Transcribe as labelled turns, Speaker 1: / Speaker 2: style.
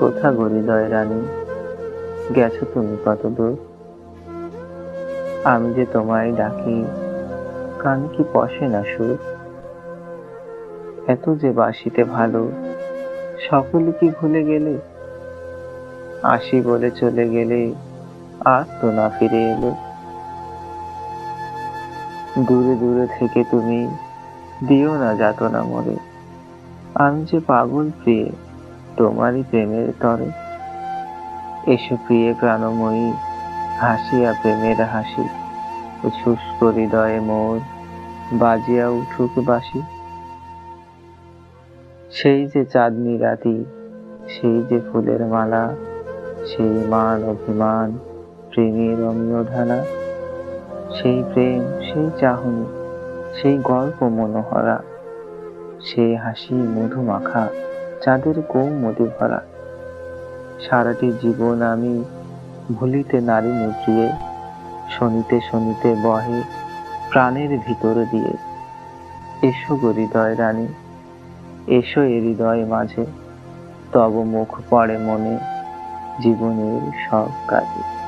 Speaker 1: কোথা গো হৃদয় রানী। গেছো তুমি কত দূর আমি যে তোমায় ডাকি, কান কি পশে না সুর? এত যে বাসিতে ভালো, সকলে কি ভুলে গেলে? আসি বলে চলে গেলে আর তো না ফিরে এলে। দূরে দূরে থেকে তুমি দিও না যাত না মরে। আমি যে পাগল প্রিয়ে তোমারই প্রেমের তরে। এসো প্রিয়ে প্রাণময়ী, হাসিয়া প্রেমের হাসি। শুষ্ক হৃদয়ে মোর, বাজিয়া উঠুক বাসি সেই যে চাঁদনি রাতি, সেই যে ফুলের মালা, সেই মান অভিমান, প্রেমের অমীয় ঢালা সেই প্রেম, সেই চাহনি, সেই গল্প মনোহরা, সেই হাসি মধুমাখা। চাঁদের কৌমতি ভরা। সারাটি জীবন আমি ভুলিতে নারী মুদ্রিয়ে, শনিতে শনিতে বহে প্রাণের ভিতর দিয়ে। এসো গো হৃদয় রানী, এসো এ হৃদয় মাঝে, তব মুখ পড়ে মনে জীবনের সব কাজে।